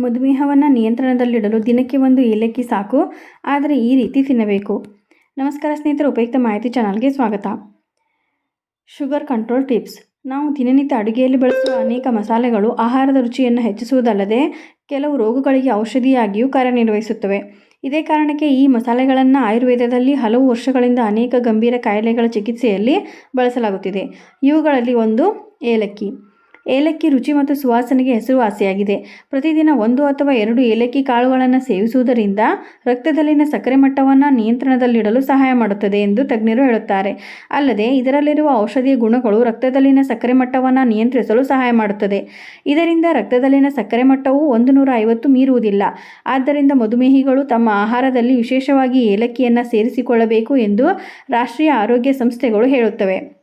ಮಧುಮೇಹವನ್ನು ನಿಯಂತ್ರಣದಲ್ಲಿಡಲು ದಿನಕ್ಕೆ ಒಂದು ಏಲಕ್ಕಿ ಸಾಕು. ಆದರೆ ಈ ರೀತಿ ತಿನ್ನಬೇಕು. ನಮಸ್ಕಾರ ಸ್ನೇಹಿತರೆ, ಉಪಯುಕ್ತ ಮಾಹಿತಿ ಚಾನಲ್ಗೆ ಸ್ವಾಗತ. Sugar control tips. ನಾವು ದಿನನಿತ್ಯ ಅಡುಗೆಯಲ್ಲಿ ಬಳಸುವ ಅನೇಕ ಮಸಾಲೆಗಳು ಆಹಾರದ ರುಚಿಯನ್ನು ಹೆಚ್ಚಿಸುವುದಲ್ಲದೆ ಕೆಲವು ರೋಗಗಳಿಗೆ ಔಷಧಿಯಾಗಿಯೂ ಕಾರ್ಯನಿರ್ವಹಿಸುತ್ತವೆ. ಇದೇ ಕಾರಣಕ್ಕೆ ಈ ಮಸಾಲೆಗಳನ್ನು ಆಯುರ್ವೇದದಲ್ಲಿ ಹಲವು ವರ್ಷಗಳಿಂದ ಅನೇಕ ಗಂಭೀರ ಕಾಯಿಲೆಗಳ ಚಿಕಿತ್ಸೆಯಲ್ಲಿ ಬಳಸಲಾಗುತ್ತಿದೆ. ಇವುಗಳಲ್ಲಿ ಒಂದು ಏಲಕ್ಕಿ. ಏಲಕ್ಕಿ ರುಚಿ ಮತ್ತು ಸುವಾಸನೆಗೆ ಹೆಸರುವಾಸಿಯಾಗಿದೆ. ಪ್ರತಿದಿನ ಒಂದು ಅಥವಾ ಎರಡು ಏಲಕ್ಕಿ ಕಾಳುಗಳನ್ನು ಸೇವಿಸುವುದರಿಂದ ರಕ್ತದಲ್ಲಿನ ಸಕ್ಕರೆ ಮಟ್ಟವನ್ನು ನಿಯಂತ್ರಣದಲ್ಲಿಡಲು ಸಹಾಯ ಮಾಡುತ್ತದೆ ಎಂದು ತಜ್ಞರು ಹೇಳುತ್ತಾರೆ. ಅಲ್ಲದೆ, ಇದರಲ್ಲಿರುವ ಔಷಧೀಯ ಗುಣಗಳು ರಕ್ತದಲ್ಲಿನ ಸಕ್ಕರೆ ಮಟ್ಟವನ್ನು ನಿಯಂತ್ರಿಸಲು ಸಹಾಯ ಮಾಡುತ್ತದೆ. ಇದರಿಂದ ರಕ್ತದಲ್ಲಿನ ಸಕ್ಕರೆ ಮಟ್ಟವು ಒಂದು ನೂರ ಐವತ್ತು ಮೀರುವುದಿಲ್ಲ. ಆದ್ದರಿಂದ ಮಧುಮೇಹಿಗಳು ತಮ್ಮ ಆಹಾರದಲ್ಲಿ ವಿಶೇಷವಾಗಿ ಏಲಕ್ಕಿಯನ್ನು ಸೇರಿಸಿಕೊಳ್ಳಬೇಕು ಎಂದು ರಾಷ್ಟ್ರೀಯ ಆರೋಗ್ಯ ಸಂಸ್ಥೆಗಳು ಹೇಳುತ್ತವೆ.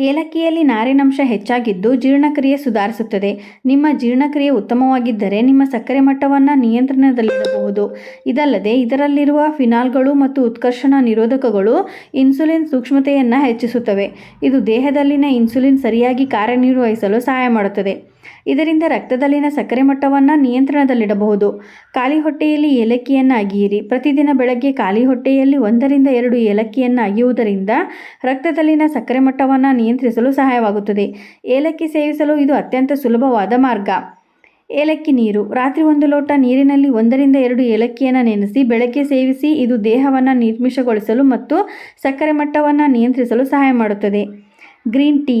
ಏಲಕ್ಕಿಯಲ್ಲಿ ನಾರಿನಂಶ ಹೆಚ್ಚಾಗಿದ್ದು ಜೀರ್ಣಕ್ರಿಯೆ ಸುಧಾರಿಸುತ್ತದೆ. ನಿಮ್ಮ ಜೀರ್ಣಕ್ರಿಯೆ ಉತ್ತಮವಾಗಿದ್ದರೆ ನಿಮ್ಮ ಸಕ್ಕರೆ ಮಟ್ಟವನ್ನು ನಿಯಂತ್ರಣದಲ್ಲಿಡಬಹುದು. ಇದಲ್ಲದೆ ಇದರಲ್ಲಿರುವ ಫಿನಾಲ್ಗಳು ಮತ್ತು ಉತ್ಕರ್ಷಣ ನಿರೋಧಕಗಳು ಇನ್ಸುಲಿನ್ ಸೂಕ್ಷ್ಮತೆಯನ್ನು ಹೆಚ್ಚಿಸುತ್ತವೆ. ಇದು ದೇಹದಲ್ಲಿನ ಇನ್ಸುಲಿನ್ ಸರಿಯಾಗಿ ಕಾರ್ಯನಿರ್ವಹಿಸಲು ಸಹಾಯ ಮಾಡುತ್ತದೆ. ಇದರಿಂದ ರಕ್ತದಲ್ಲಿನ ಸಕ್ಕರೆ ಮಟ್ಟವನ್ನು ನಿಯಂತ್ರಣದಲ್ಲಿಡಬಹುದು. ಖಾಲಿ ಹೊಟ್ಟೆಯಲ್ಲಿ ಏಲಕ್ಕಿಯನ್ನು ಅಗಿಯಿರಿ ಪ್ರತಿದಿನ ಬೆಳಗ್ಗೆ ಖಾಲಿ ಹೊಟ್ಟೆಯಲ್ಲಿ ಒಂದರಿಂದ ಎರಡು ಏಲಕ್ಕಿಯನ್ನು ಅಗಿಯುವುದರಿಂದ ರಕ್ತದಲ್ಲಿನ ಸಕ್ಕರೆ ಮಟ್ಟವನ್ನು ನಿಯಂತ್ರಿಸಲು ಸಹಾಯವಾಗುತ್ತದೆ. ಏಲಕ್ಕಿ ಸೇವಿಸಲು ಇದು ಅತ್ಯಂತ ಸುಲಭವಾದ ಮಾರ್ಗ. ಏಲಕ್ಕಿ ನೀರು. ರಾತ್ರಿ ಒಂದು ಲೋಟ ನೀರಿನಲ್ಲಿ ಒಂದರಿಂದ ಎರಡು ಏಲಕ್ಕಿಯನ್ನು ನೆನೆಸಿ ಬೆಳಗ್ಗೆ ಸೇವಿಸಿ ಇದು ದೇಹವನ್ನು ನಿರ್ಮಿಷಗೊಳಿಸಲು ಮತ್ತು ಸಕ್ಕರೆ ಮಟ್ಟವನ್ನು ನಿಯಂತ್ರಿಸಲು ಸಹಾಯ ಮಾಡುತ್ತದೆ. Green tea.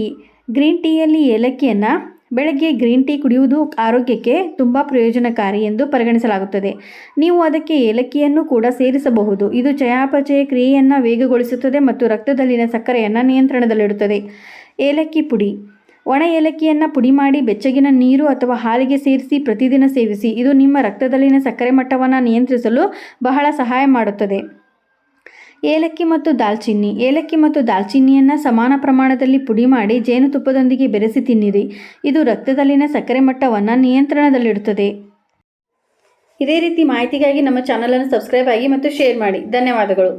ಗ್ರೀನ್ ಟೀಯಲ್ಲಿ ಏಲಕ್ಕಿಯನ್ನು ಬೆಳಗ್ಗೆ ಗ್ರೀನ್ ಟೀ ಕುಡಿಯುವುದು ಆರೋಗ್ಯಕ್ಕೆ ತುಂಬ ಪ್ರಯೋಜನಕಾರಿ ಎಂದು ಪರಿಗಣಿಸಲಾಗುತ್ತದೆ. ನೀವು ಅದಕ್ಕೆ ಏಲಕ್ಕಿಯನ್ನು ಕೂಡ ಸೇರಿಸಬಹುದು. ಇದು ಚಯಾಪಚಯ ಕ್ರಿಯೆಯನ್ನು ವೇಗಗೊಳಿಸುತ್ತದೆ ಮತ್ತು ರಕ್ತದಲ್ಲಿನ ಸಕ್ಕರೆಯನ್ನು ನಿಯಂತ್ರಣದಲ್ಲಿಡುತ್ತದೆ. ಏಲಕ್ಕಿ ಪುಡಿ. ಒಣ ಏಲಕ್ಕಿಯನ್ನು ಪುಡಿ ಮಾಡಿ ಬೆಚ್ಚಗಿನ ನೀರು ಅಥವಾ ಹಾಲಿಗೆ ಸೇರಿಸಿ ಪ್ರತಿದಿನ ಸೇವಿಸಿ. ಇದು ನಿಮ್ಮ ರಕ್ತದಲ್ಲಿನ ಸಕ್ಕರೆ ಮಟ್ಟವನ್ನು ನಿಯಂತ್ರಿಸಲು ಬಹಳ ಸಹಾಯ ಮಾಡುತ್ತದೆ. ಏಲಕ್ಕಿ ಮತ್ತು ದಾಲ್ಚಿನ್ನಿ. ಏಲಕ್ಕಿ ಮತ್ತು ದಾಲ್ಚಿನ್ನಿಯನ್ನು ಸಮಾನ ಪ್ರಮಾಣದಲ್ಲಿ ಪುಡಿ ಮಾಡಿ ಜೇನುತುಪ್ಪದೊಂದಿಗೆ ಬೆರೆಸಿ ತಿನ್ನಿರಿ. ಇದು ರಕ್ತದಲ್ಲಿನ ಸಕ್ಕರೆ ಮಟ್ಟವನ್ನು ನಿಯಂತ್ರಣದಲ್ಲಿಡುತ್ತದೆ. ಇದೇ ರೀತಿ ಮಾಹಿತಿಗಾಗಿ ನಮ್ಮ ಚಾನಲನ್ನು ಸಬ್ಸ್ಕ್ರೈಬ್ ಆಗಿ ಮತ್ತು ಶೇರ್ ಮಾಡಿ. ಧನ್ಯವಾದಗಳು.